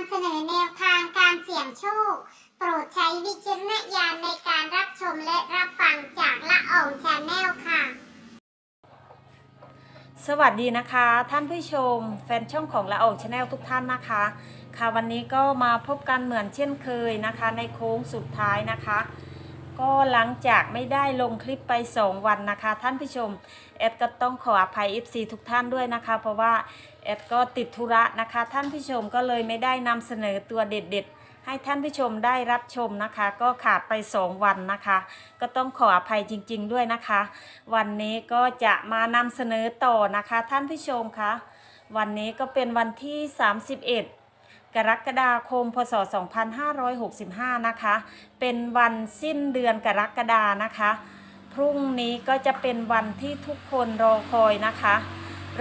ำเสนอแนวทางการเสี่ยงโชค โปรดใช้วิจารณญาณในการรับชมและรับฟังจากละอองชาแนลค่ะ สวัสดีนะคะ ท่านผู้ชม แฟนช่องของละอองชาแนลทุกท่านนะคะ ค่ะวันนี้ก็มาพบกันเหมือนเช่นเคยนะคะ ในโค้งสุดท้ายนะคะ ก็หลังจากไม่ได้ลงคลิปไป 2 วันนะคะ ท่านผู้ชมแอดก็ต้องขออภัย FC ทุกท่านด้วยนะคะ เพราะว่า แอดก็ติดธุระนะคะ ท่านผู้ชมก็เลยไม่ได้นำเสนอตัวเด็ด ๆ ให้ท่านผู้ชมได้รับชมนะคะ ก็ขาดไป 2 วันนะคะ ก็ต้องขออภัยจริง ๆ ด้วยนะคะ วันนี้ก็จะมานำเสนอต่อนะคะ ท่านผู้ชมคะวันนี้ก็เป็นวันที่ 31กรกฎาคม พศ 2565 นะคะ เป็นวันสิ้นเดือนกรกฎานะคะ พรุ่งนี้ก็จะเป็นวันที่ทุกคนรอคอยนะคะ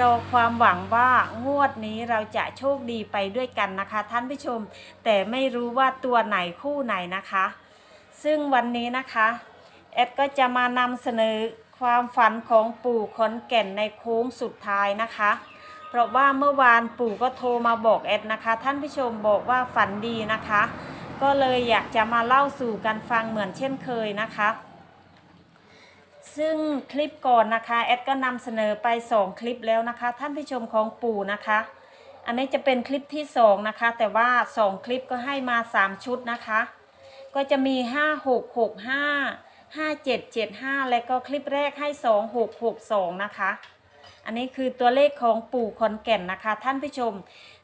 รอความหวังว่างวดนี้เราจะโชคดีไปด้วยกันนะคะ ท่านผู้ชม แต่ไม่รู้ว่าตัวไหนคู่ไหนนะคะ ซึ่งวันนี้นะคะแอดก็จะมานำเสนอความฝันของปู่ขอนแก่นในโค้งสุดท้ายนะคะ เพราะว่าเมื่อวานปู่ก็โทรมาบอกแอดนะคะ ท่านผู้ชมบอกว่าฝันดีนะคะ ก็เลยอยากจะมาเล่าสู่กันฟังเหมือนเช่นเคยนะคะ ซึ่งคลิปก่อนนะคะแอดก็นำเสนอไป 2 คลิปแล้วนะคะ ท่านผู้ชมของปู่นะคะ อันนี้จะเป็นคลิปที่ 2 นะคะ แต่ว่า 2 คลิปก็ให้มา 3 ชุดนะคะ ก็จะมี 5 6 6 5 5 7 7 5 และก็คลิปแรกให้ 2 6 6 2 นะคะ อันนี้คือตัวเลขของปู่ขอนแก่นนะคะ ท่านผู้ชม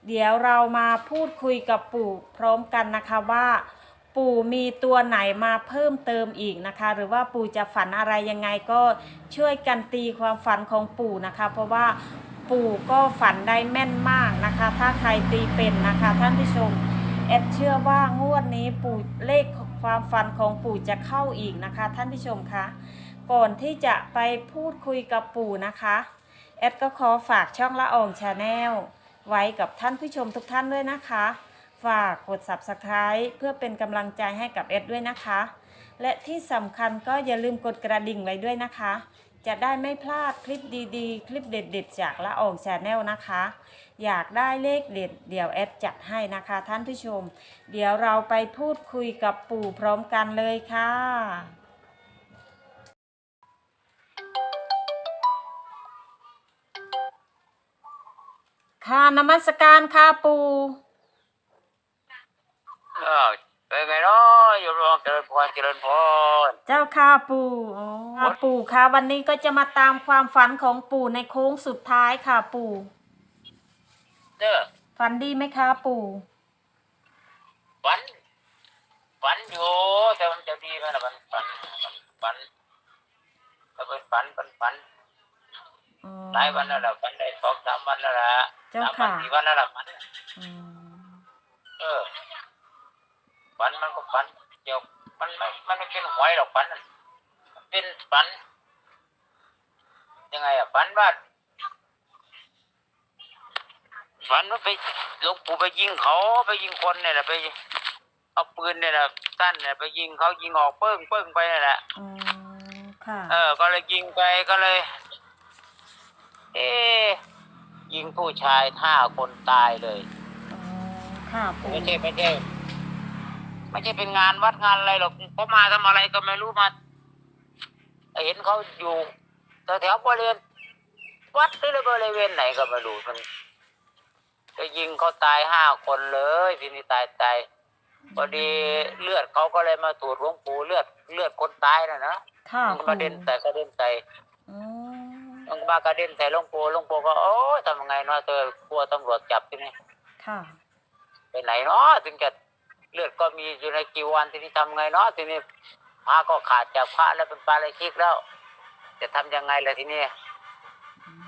เดี๋ยวเรามาพูดคุยกับปู่พร้อมกันนะคะว่า ปู่มีตัวไหนมาเพิ่มเติมอีกนะคะ หรือว่าปู่จะฝันอะไรยังไงก็ช่วยกันตีความฝันของปู่นะคะ เพราะว่าปู่ก็ฝันได้แม่นมากนะคะ ถ้าใครตีเป็นนะคะ ท่านผู้ชมแอดเชื่อว่างวดนี้ปู่เลขความฝันของปู่จะเข้าอีกนะคะ ท่านผู้ชมคะก่อนที่จะไปพูดคุยกับปู่นะคะแอดก็ขอฝากช่องละอองชาแนลไว้กับท่านผู้ชมทุกท่านด้วยนะคะ ฝากกด Subscribe เพื่อเป็นกำลังใจให้กับแอดด้วยนะคะ และที่สำคัญก็อย่าลืมกดกระดิ่งไว้ด้วยนะคะ จะได้ไม่พลาดคลิปดีๆ คลิปเด็ดๆ จากละอองชาแนลนะคะ อยากได้เลขเด็ดเดี๋ยวแอดจัดให้นะคะท่านผู้ชม เดี๋ยวเราไปพูดคุยกับปู่พร้อมกันเลยค่ะ ค่ะนมัสการค่ะปู่ เออเป็นไงเนาะอยู่รอง เจริญพรเจริญพร เจ้าค่ะปู่อ๋อปู่ค่ะวันนี้ก็จะมาตามความฝันของปู่ในโค้งสุดท้ายค่ะปู่ เด้อฝันดีไหมคะปู่ฝันฝันอยู่แต่มันจะดีไหมล่ะมันฝันมันฝันถ้าเป็นฝันฝันฝันอ๋อ หลายวันแล้วล่ะฝันได้สองสามวันแล้วล่ะเจ้าสามวันค่ะ สี่วันแล้วล่ะฝัน อืมเออฝันมันก็ฝัน เดี๋ยวมันไม่มันไม่เป็นหวยหรอกฝันน่ะมันเป็นฝัน ยังไงอะฝันว่าฝันว่าไปหลวงปู่ไปยิงเขาไปยิงคนเนี่ยแหละไปเอาปืนเนี่ยแหละสั้นเนี่ยไปยิงเขายิงออกเปิ้งเปิ้งไปนั่นแหละอ๋อค่ะเออ ก็เลยยิงไปก็เลย เอ๊ะยิงผู้ชายห้าคนตายเลย อ๋อค่ะปู่ไม่ใช่ไม่ใช่ ไม่ใช่เป็นงานวัดงานอะไรหรอกเขามาทำอะไรก็ไม่รู้มา เห็นเขาอยู่แถวๆบริเวณวัดหรือบริเวณไหนก็ไม่รู้มันจะยิงเขาตายห้าคนเลยทีนี้ตายตายพอดีเลือดเขาก็เลยมาตรวจหลวงปู่เลือดเลือดคนตายนะนะค่ะมันก็ปู่มาเด่นแต่กระเด็นใส่อ๋อมันก็มากระเด็นใส่หลวงปู่หลวงปู่ก็โอ้ยทำยังไงเนาะเธอกลัวตำรวจจับทีนี้ค่ะไปไหนเนาะถึงจะ เลือดก็มีอยู่ในกีวันทีนี้ทำไงเนาะทีนี้พระก็ขาดจากพระแล้วเป็นปาราชิกแล้ว จะทำยังไงล่ะทีนี้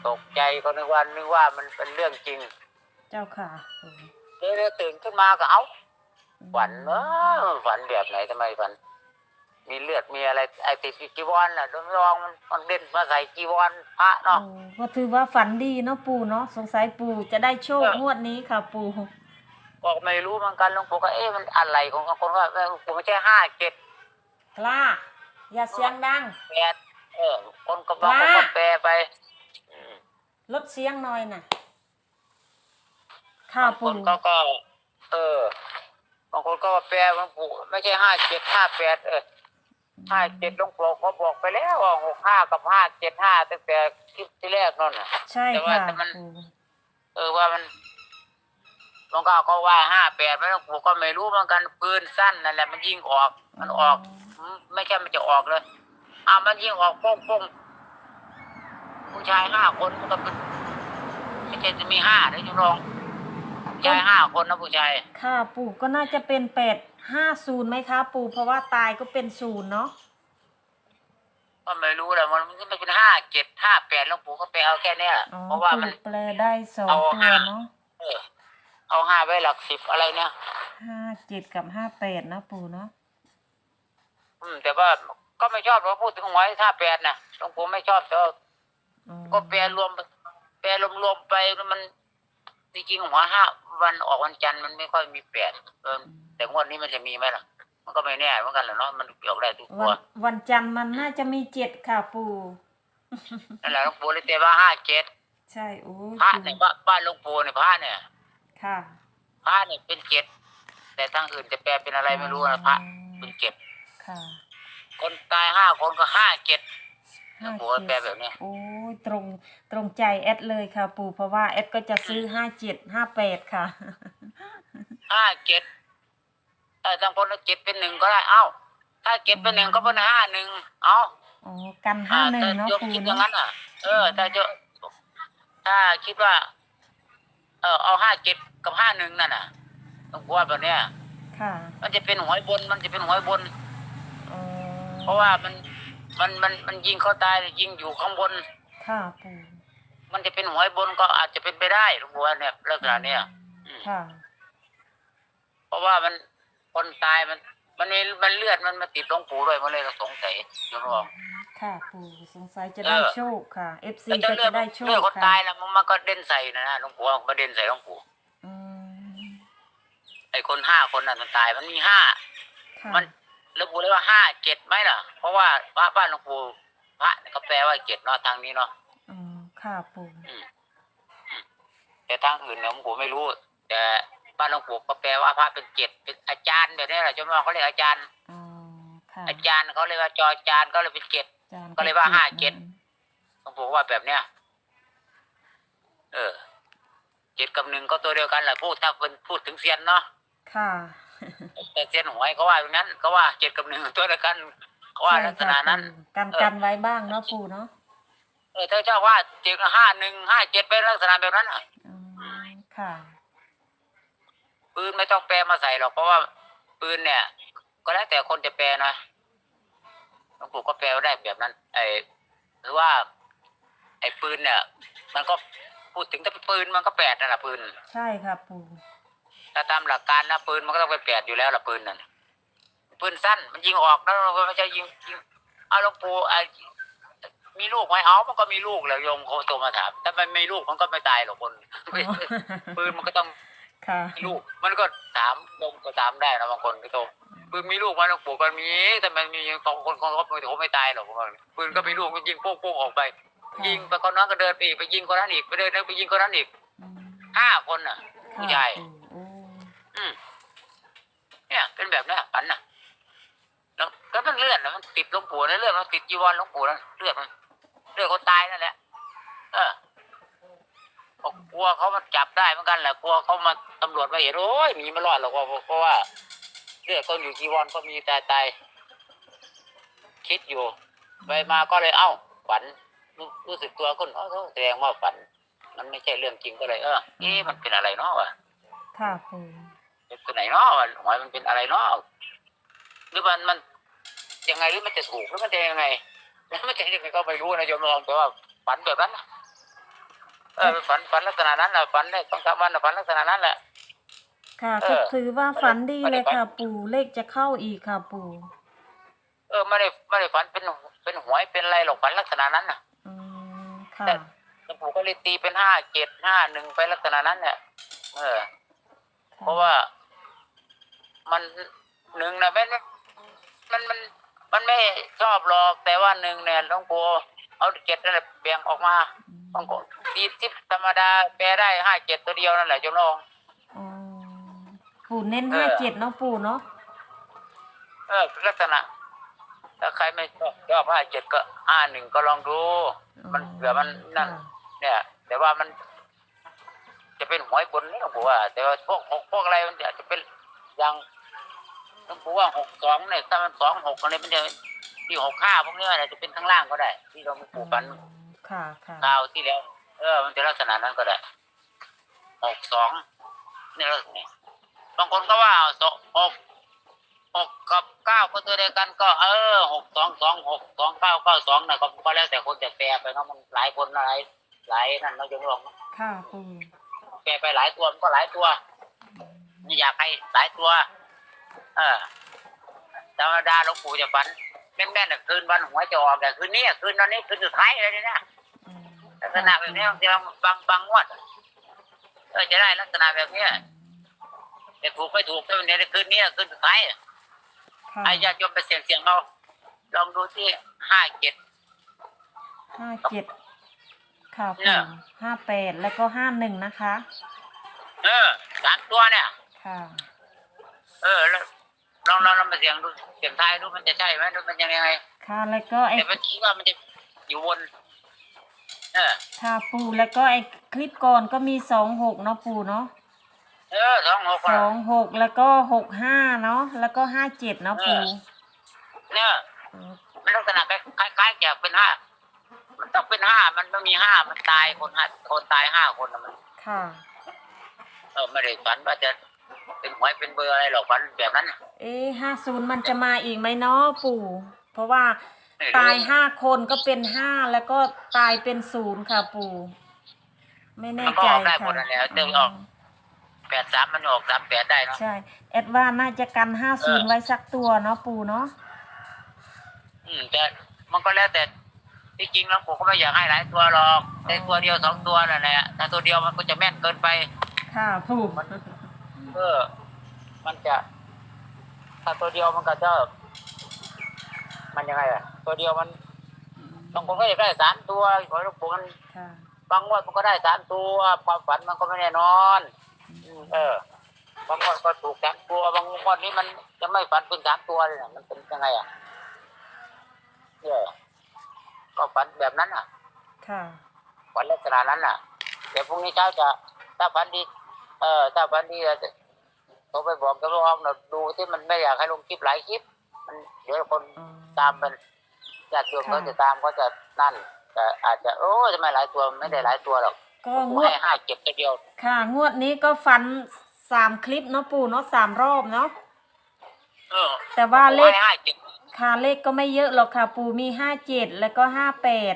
ตกใจก็นึกว่านึกว่ามันเป็นเรื่องจริง เจ้าค่ะปู่เลยตื่นขึ้นมาก็เอ้าฝันเนาะฝันแบบไหนทำไมฝัน มีเลือดมีอะไรไอ้ติดกีวรน่ะโดนรองมันมันเด่นมาใส่กีวรพระเนาะโอ้ก็ถือว่าฝันดีเนาะปู่เนาะสงสัยปู่จะได้โชคเอองวดนี้ค่ะปู่ บอกไม่รู้เหมือนกันหลวงปู่ก็เอ๊ะมันอะไรของคนว่าหลวงปู่ไม่ใช่ห้าเจ็ดกล้า อย่าเสียงดังแปดเออ คนก็บอกว่าว่าแปลไปอืมลดเสียงหน่อยน่ะค่ะคปู่นก็ก็ เออบางคนก็ว่าแปลหลวงปู่ไม่ใช่ห้าเจ็ดห้าแปดเออห้าเจ็ดหลวงปู่เขาบอกไปแล้วว่าหกห้ากับห้าเจ็ดห้าตั้งแต่คลิปที่แรกนั่นน่ะใช่แต่ว่าค่ะแต่มันปู่เออว่ามัน หลวงพ่อเขาว่าห้าแปดไม่หลวงปู่ก็ไม่รู้เหมือนกันปืนสั้นนั่นแหละมันยิงออก มันออกอืมไม่ใช่มันจะออกเลยอ่ามันยิงออกโป้งโป้งผู้ชายห้าคนมันก็เป็นไม่ใช่จะมีห้าเดี๋ยวจะลองผู้ชายห้าคนนะผู้ชายค่ะปู่ก็น่าจะเป็นแปดห้าศูนย์ไหมคะ ปู่เพราะว่าตายก็เป็นศูนย์เนาะก็ไม่รู้แหละมันมันเป็นห้าเจ็ดห้าแปดหลวงปู่ก็ไปเอาแค่เนี้ยอ๋อเพราะว่ามันปู่แปลได้สองเอาตัวห้าเนาะ เออเอาห้าไว้หลักสิบอะไรเนี่ย ห้าเจ็ดกับห้าแปดนะปู่เนาะอืม แต่ว่าก็ไม่ชอบเราพูดถึงหวยห้าแปดนะหลวงปู่ไม่ชอบแต่ว่าอ๋อก็แปลรวม แปลรวมๆไปแล้วมันจริงๆหัวห้าวันออกวันจันทร์มันไม่ค่อยมีแปดเออแต่งวดนี้มันจะมีไหมล่ะ มันก็ไม่แน่เหมือนกันแหละเนาะมันออกได้ทุกตัวัวนวันจันทร์มันน่าจะมีเจ็ดค่ะปู่นั่นแหละหลวงปู่เลยแต่ว่าห้าเจ็ดใช่โอ้ยพระปู่ในบ้านบ้านหลวงปู่เนี่ยพระเนี่ย ค่ะพระเนี่ยเป็นเจ็ดแต่ทางอื่นจะแปลเป็นอะไรไม่รู้นะพระเป็นเจ็ดค่ะคนตายห้าคนก็ห้าเจ็ดหลห้าวงปู่เจ็ดแปลแบบเนี้ยโอ้ยตรงตรงใจแอดเลยค่ะ ปู่เพราะว่าแอดก็จะซื้อห้าเจ็ดห้าแปดค่ะห้าเจ็ดเออบางคนเอาเจ็ดเป็นหนึ่งก็ได้ เอ้า ถ้าเจ็ดเป็นหนึ่งก็เป็นห้าหนึ่ง เอ้าอ๋อกันห้าหนึ่งเนาะถ้าโยมปู่คิดอย่างเนาะนั้นอะ เออ ถ้าจะถ้าคิดว่า เออเอาห้าเจ็ดกับห้าหนึ่งนั่นน่ะต้องกลัวแบบเนี้ยค่ะมันจะเป็นหวยบน มันจะเป็นหวยบน อ๋อเพราะว่ามันมันมันมันยิงเขาตายยิงอยู่ข้างบน ค่ะปู่มันจะเป็นหวยบนก็อาจจะเป็นไปได้หลวงปู่ว่าเนี่ยลักษณะเนี้ยอืมค่ะ เพราะว่ามันคนตายมัน มันมีมันเลือดมันมาติดหลวงปู่ด้วยมันเลยสงสัยโยมบอก ค่ะปู่สงสัยจะได้เออโชคค่ะ FC แล้วก็เลือจะดได้โชเลือคดคนตาค่ะยแล้วมันมันก็เด่นใส่นะนะหลวงปู่มันก็เด่นใส่หลวงปู่อืมไอ้คนห้าคนนั้นมันตายมันมีห้า ค่ะมันระบุเลยว่าห้าเจ็ดไหมล่ะ เพราะว่าพระบ้านหลวงปู่พระก็แปลว่าเจ็ดเนาะทางนี้เนาะอ๋อค่ะปู่อืมอืมแต่ทางอื่นเนี่ยหลวงปู่ไม่รู้ แต่บ้านหลวงปู่ก็แปลว่าพระเป็นเจ็ดเป็นอาจารย์แบบนี้แหละจำลองเขาเรียกอาจารย์ อ๋อค่ะอาจารย์เขาเรียกว่าจออาจารย์ก็เลยเป็นเจ็ดจน ก็เลยว่าห้าเจ็ดนะหลวงปู่ว่าแบบเนี้ยเออเจ็ดกับหนึ่งก็ตัวเดียวกันแหละพูดถ้าเป็นพูดถึงเซียนเนาะค่ะแต่เซียนหวยเขาว่าอย่างนั้นเขาว่าเจ็ดกับหนึ่งตัวเดียวกันเขาว่าลักษณะนั้นใช่ค่ะปู่กันกันไว้บ้างเนาะปู่เนาะเออถ้าเจ้าว่าเจ็ดห้าหนึ่งห้าเจ็ดเป็นลักษณะแบบนั้นอะอ๋อค่ะ ปืนไม่ต้องแปลมาใส่หรอกเพราะว่าปืนเนี่ย ก็แล้วแต่คนจะแปลนะหลวง ปู่ก็แปลได้แบบนั้น ไอ้หรือว่า ไอ้ปืนเนี่ย มันก็พูดถึงถ้าเป็นปืนมันก็แปดนั่นแหละปืนใช่ค่ะปู่ ถ้าตามหลักการนะปืนมันก็ต้องเป็นแปดอยู่แล้วละปืนนั่นปืนสั้น มันยิงออกแล้วมันไม่ใช่ยิงยิงเอาหลวงปู่ไอ้มีลูกไหมเอามันก็มีลูกแล้วโยมเขาโทรมาถามถ้ามันไม่ลูกมันก็ไม่ตายหรอกคนอ๋อปืนมันก็ต้อง ค่ะมีลูกมันก็ถามโยมก็ถามได้นะบางคนก็โทรปืนมีลูกไหมาหลวงปู่ก็มีแต่มันมีของคนคนเขาเขาไม่ตายหรอกผมปืนก็มีลูกมันยิงโป้งๆออกไป ยิงไปคนนั้นก็เดินไปอีกไปยิงคนนั้นอีกไปเดินไปยิงคนนั้นอีกอืมห้าคนน่ะผู้ใหญ่ค่ะปู่โอ้อืมเนี่ยเป็นแบบเนี้ยฝันน่ะแล้วก็มันเลือดนะมันติดหลวงปู่นะเลือดมันติดจีวรหลวงปู่นะเลือดมันเลือดคนตายนั่นแหละเออ ก็กลัวเขามาจับได้เหมือนกันแหละกลัวเขามาตำรวจมาเห็นโอ้ยหนีไม่รอดหรอกเพราะเพราะว่าเลือดคนอยู่จีวรก็มีตายตายคิดอยู่ไปมาก็เลยเอ้าฝันรู้รู้สึกตัวคนเอ้าแสดงว่าฝัน มันไม่ใช่เรื่องจริงก็เลยเออเอ๊ะมันเป็นอะไรเนาะวะค่ะปู่เป็นตัวไหนเนาะวะหวยมันเป็นอะไรเนาะหรือมันมันยังไงหรือมันจะถูกหรือมันจะยังไงแล้วมันจะยังไงก็ไม่รู้นะโยมลองแต่ว่าฝันแบบนั้นน่ะ เออฝันฝันลักษณะนั้นแหละฝันได้ต้องสามวันน่ะฝันลักษณะนั้นแหละ ค่ะเอก็อถือว่าฝันดีไม่เลได้ยฝัน ค่ะ ปู่เลขจะเข้าอีกค่ะปู่เออไม่ได้ไม่ได้ฝันเป็นเป็นหวยเป็นอะไรหรอกฝันลักษณะนั้นน่ะ อืมค่ะ แต่หลวงปู่ก็เลยตีเป็นห้าเจ็ดห้าหนึ่งไปลักษณะนั้นแหละเออ เพราะว่ามันหนึ่งนะมันมันมันมันไม่ชอบหรอกแต่ว่าหนึ่งเนี่ยหลวงปู่เอาเจ็ดนั่นแหละแบ่งออกมาบางคน ตีทิพธรรมดาแปลได้ห้าเจ็ดตัวเดียวนั่นแหละจงลอง อ๋อปู่เน้นเออ ห้าเจ็ดเนาะปู่เนาะเออลักษณะ ถ้าใครไม่ชอบชอบห้าเจ็ดก็ห้าหนึ่งก็ลองดู มันเผื่อมันนั่น ค่ะเนี่ย แต่ว่ามัน จะเป็นหวยบนนี่หลวงปู่ว่า แต่ว่าพวกหกพวกอะไรมันอาจจะเป็นอย่างหลวงปู่ว่าหกสองเนี่ยถ้ามันสองหกอะไรมันจะที่หกห้าพวกเนี้ยอาจจะเป็นข้างล่างก็ได้ ที่เราปลูกกันค่ะค่ะ คราวที่แล้ว เออ มันจะลักษณะนั้นก็ได้หกสองนี่ลักษณะบางคนก็ว่าสองหกหกกับเก้าก็ตัวเดียวกันก็เออหกสองสองหกสองเก้าเก้าสองนะก็ก็แล้วแต่คนจะแปลไปเนาะมันหลายคนหลายหลายนั่นเราจะลองค่ะปู่แปลไปหลายตัวมันก็หลายตัวไม่อยากให้หลายตัว เออธรรมดาหลวงปู่จะฝันแม่นๆน่ะคืนวันหวยจะออกแต่คืนนี้อะคืนตอนนี้คืนสุดท้ายเลยเนี่ยอืมลัก ษณะแบบนี้บางทีเราบางบางงวดเออจะได้ลักษณะแบบเนี้ยจะถูกไม่ถูกก็ในคืนนี้คืนสุดท้ายอะค่ะไอ้ญาติโยมไปเสี่ยงเสี่ยงๆเอาลองดูที่ห้าเจ็ดห้าเจ็ดค่ะเนี่ปู่ยห้าแปดแล้วก็ห้าหนึ่งนะคะ เออสามตัวเนี่ย ค่ะ เออแล้วลองลองลองมาเสี่ยงดูเสี่ยงทายดูมันจะใช่ไหมดูมันยังไงค่ะแล้วก็ไอ้แต่มันคิดว่ามันจะอยู่บน เออค่ะปู่แล้วก็ไอ้คลิปก่อนก็มีสองหกเนาะปู่เนาะเออสองหกสองหกแล้วก็หกห้าเนาะแล้วก็ห้าเจ็ดเนาะปู่เนี่ยมันลักษณะคล้ายคล้ายๆแกเป็นห้ามันต้องเป็นห้ามันไม่มีห้ามันตายคนห้าคนตายห้าคนน่ะมันค่ะเออไม่ได้ฝันว่าจะเป็นหวยเป็นเบอร์อะไรหรอกฝันแบบนั้นน่ะเอ๊ห้าศูนย์มันจะมาอีกไหมเนาะปู่ เพราะว่าไม่รู้ ตายห้าคนก็เป็นห้าแล้วก็ตายเป็นศูนย์ค่ะปู่ ไม่แน่มันก็ใจออกได้ค่ะหมดนั่นแหละเดินออก แปดสามมันออกสามแปดได้เนาะ ใช่แอดว่าน่าจะกันห้าศูนย์ไว้สักตัวเนาะปู่เนาะอืมแต่มันก็แล้วแต่ที่จริงแล้วผมก็ไม่อยากให้หลายตัวหรอกแต่ตัวเดียวสองตัวนั่นแหละถ้าตัวเดียวมันก็จะแม่นเกินไป ค่ะปู่ เออ มันจะ ถ้าตัวเดียวมันก็จะ มันยังไงอะตัวเดียวมันบางคนก็อยากได้สามตัวขอหลวงปู่มันค่ะบางงวดมันก็ได้สามตัวความฝันมันก็ไม่แน่นอนอืมเออบางงวดก็ถูกสามตัวบางงวดนี้มันจะไม่ฝันเป็นสามตัวเลยนะมันเป็นยังไงอะเออก็ฝันแบบนั้นอะ ค่ะฝันลักษณะนั้นอะเดี๋ยวพรุ่งนี้เช้าจะถ้าฝันดีเออถ้าฝันดีจะโทรไปบอกกับลูกออมหน่อยดูที่มันไม่อยากให้ลงคลิปหลายคลิป มันเดี๋ยวคนอ๋อตามมันญาติโยมค่ะเขาจะตามเขาจะนั่นแต่อาจจะโอ้ทำไมหลายตัวไม่ได้หลายตัวหรอกก็งกูวดให้ห้าเก็บตัวเดียว ค่ะ งวดนี้ก็ฟันสามคลิปเนาะปู่เนาะสามรอบเนาะเออแต่ว่าเลขกูให้ห้าเก็บค่ะเลขก็ไม่เยอะหรอกค่ะ ปู่มีห้าเจ็ดแล้วก็ห้าแปด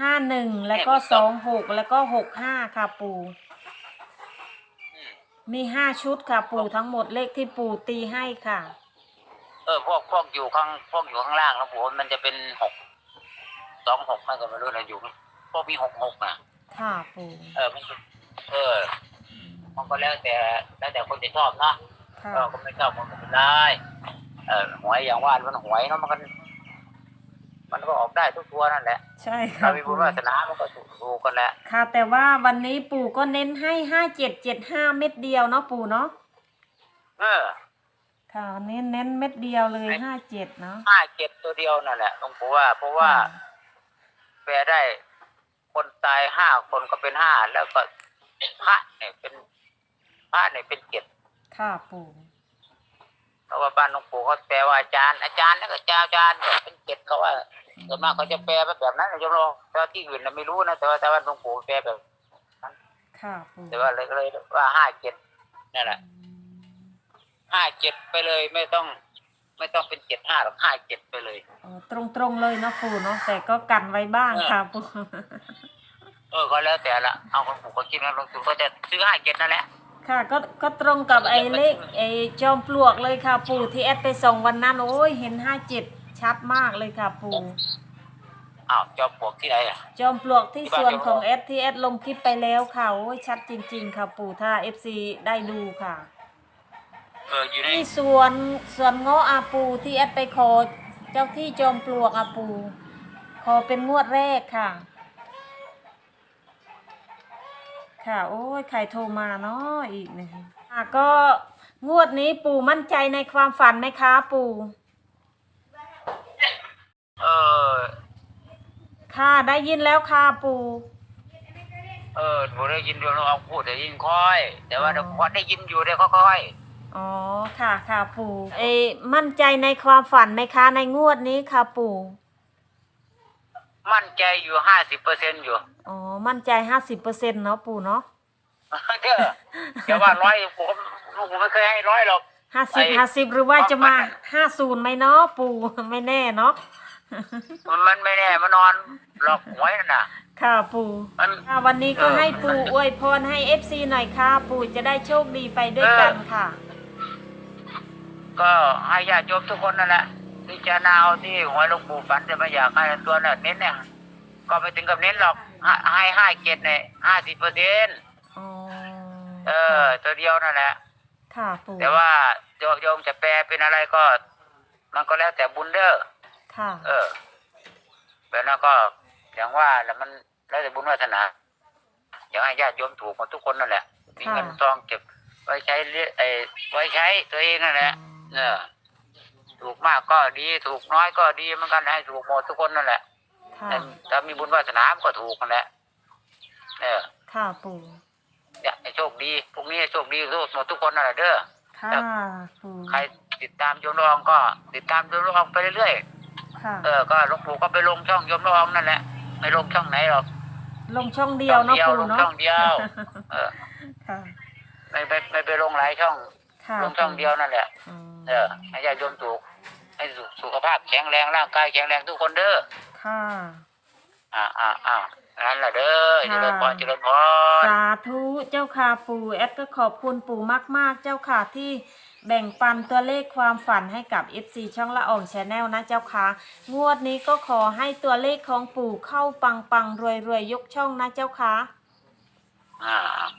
ห้าหนึ่งแล้วก็สองหกแล้วก็หกห้าค่ะปู่อืมมีห้าชุดค่ะ ปู่ทั้งหมดเลขที่ปู่ตีให้ค่ะ เออพวกพวกอยู่ข้างพวกอยู่ข้างล่างแล้วผมมันจะเป็นหกสองหกมันก็ไม่รู้นะอยู่ พวกมีหกหกนะค่ะปู่เออมันก็เออมันก็แล้วแต่แล้วแต่คนที่ชอบนะค่ะก็ก็ไม่ชอบมันก็ไม่ได้เออหวยอย่างว่ามันหวยเนาะมันก็มันก็ออกได้ทุกตัวนั่นแหละใช่ค่ะถ้ามีบุปู่ญวาสนามันก็ถูกถูกกันแหละค่ะ แต่ว่าวันนี้ปู่ก็เน้นให้ห้าเจ็ดเจ็ดห้าเม็ดเดียวเนาะปู่เนาะเออ ค่ะ เน้นเน้นเม็ดเดียวเลยห้าเจ็ดเนาะห้าเจ็ดตัวเดียวนั่นแหละหลวงปู่ว่า เพราะว่าแปลได้คนตายห้าคนก็เป็นห้าแล้วก็พระเนี่ยเป็นพระเนี่ยเป็นเจ็ดค่ะปู่เพราะว่าบ้านหลวงปู่เขาแปลว่าอาจารย์อาจารย์แล้วก็เจ้าอาจารย์เนี่ยเป็นเจ็ดเขาว่าส่วนมากเขาจะแปลแบบนั้นนะโยมลองแต่ว่าที่อื่นเราไม่รู้นะแต่ว่าแต่ว่าหลวงปู่แปลแบบค่ะปู่แต่ว่าเลยเลยว่าห้าเจ็ดนั่นแหละ ห้าเจ็ดไปเลยไม่ต้อง ไม่ต้องเป็นเจ็ดห้าหรอกห้าเจ็ดไปเลยตรงตรงๆเลยเนาะปู่เนาะแต่ก็กันไว้บ้างค่ะปู่เออก็แล้วแต่ละเอาหลวงปู่ก็คิดว่าหลวงปู่ก็จะซื้อห้าเจ็ดนั่นแหละ ค่ะ ก็ก็ตรงกับไอ้เลขไอ้จอมปลวกเลยค่ะ ปู่ที่แอดไปส่งวันนั้นโอ้ยเห็นห้าเจ็ดชัดมากเลยค่ะ ปู่อ้าวจอมปลวกที่ไหนอะ จอมปลวกที่ส่วนของแอดที่แอดลงคลิปไปแล้วค่ะโอ้ยชัดจริง ๆ ค่ะ ปู่ถ้า FC ได้ดูค่ะ เอออยู่ในที่สวนสวนเงาะอาปูที่แอดไปขอเจ้าที่จอมปลวกอาปู ขอเป็นงวดแรกค่ะ ค่ะ โอ้ยใครโทรมาเนาะอีกหนึ่งค่ะก็งวดนี้ปู่มั่นใจในความฝันไหมคะ ปู่เออค่ะได้ยินแล้วค่ะปู่เออผมได้ยินเดี๋ยวน้องพูดได้ยินค่อย แต่ว่าเดี๋ยวพอได้ยินอยู่ได้ค่อย อ๋อค่ะค่ะปู่เอยมั่นใจในความฝันไหมคะในงวดนี้ค่ะปู่ๆมั่นใจอยู่ห้าสิบเปอร์เซ็นต์อยู่ อ๋อมั่นใจห้าสิบเปอร์เซ็นต์เนาะปู่เนาะเด้อแต่ว่าร้อยผมผมไม่เคยให้ร้อยหรอกห้าสิบไอ้ห้าสิบหรือว่าจะมาห้าศูนย์ไหมเนาะปู่ไม่แน่เนาะมันมันไม่แน่มันนอนหลอกหวยนั่นน่ะ ค่ะปู่มันค่ะวันนี้ก็เออให้ปู่อวยพรให้เอฟซีหน่อยค่ะ ปู่จะได้โชคดีไปด้วยกันค่ะ ก็ให้ญาติโยมทุกคนนั่นแหละพิจารณาเอาที่หวยหลวงปู่ฝันจะไม่อยากให้ตัวน่ะเน้นเนี่ยก็ไม่ถึงกับเน้นหรอกให้ให้ห้าเจ็ดเนี่ยห้าสิบเปอร์เซ็นต์อ๋อเออ ตัวเดียวนั่นแหละค่ะปู่แต่ว่าโยมโยมจะแปลเป็นอะไรก็ มันก็แล้วแต่บุญเด้อค่ะ เออแบบนั้นก็อย่างว่าแล้วมันแล้วแต่บุญวาสนาอยากให้ญาติโยมถูกหมดทุกคนนั่นแหละมีเงินทองเก็บ ไว้ใช้เลี้ยไอ้ไว้ใช้ตัวเองนั่นแหละ เออถูกมากก็ดี ถูกน้อยก็ดีเหมือนกันให้ถูกหมดทุกคนนั่นแหละค่ะแต่ถ้ามีบุญวาสนามันก็ถูกนั่นแหละเออค่ะปู่เนี่ยให้โชคดีพวกนี้ให้โชคดีทุกหมดทุกคนนั่นแหละเด้อ ค่ะปู่ใครติดตามโยมละอองก็ ติดตามโยมละอองไปเรื่อยค่ะๆเออก็หลวงปู่ก็ไปลงช่องโยมละอองนั่นแหละไม่ลงช่องไหนหรอก ลงช่องเดียวเนาะช่องปู่ลงเนาะช่องเดียว เออค่ะ ไม่ไปไม่ไปลงหลายช่อง ค่ะลงช่องเดียวนั่นแหละ อืมเออให้ญาติโยมถูกให้สุขสุขภาพแข็งแรงร่างกายแข็งแรงทุกคนเด้อ ค่ะ อ่าอ่าอ่านั่นแหละเด้อเจริญพรเจริญพร สาธุเจ้าค่ะปู่แอดก็ขอบคุณปู่มาก ๆ เจ้าค่ะที่แบ่งปันตัวเลขความฝันให้กับ FC ช่องละอ่องชาแนลนะเจ้าค่ะ งวดนี้ก็ขอให้ตัวเลขของปู่เข้าปังปังรวยรวยๆยกช่องนะเจ้าค่ะอ่า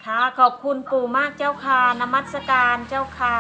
ค่ะขอบคุณปู่มากเจ้าค่ะนมัสการเจ้าค่ะ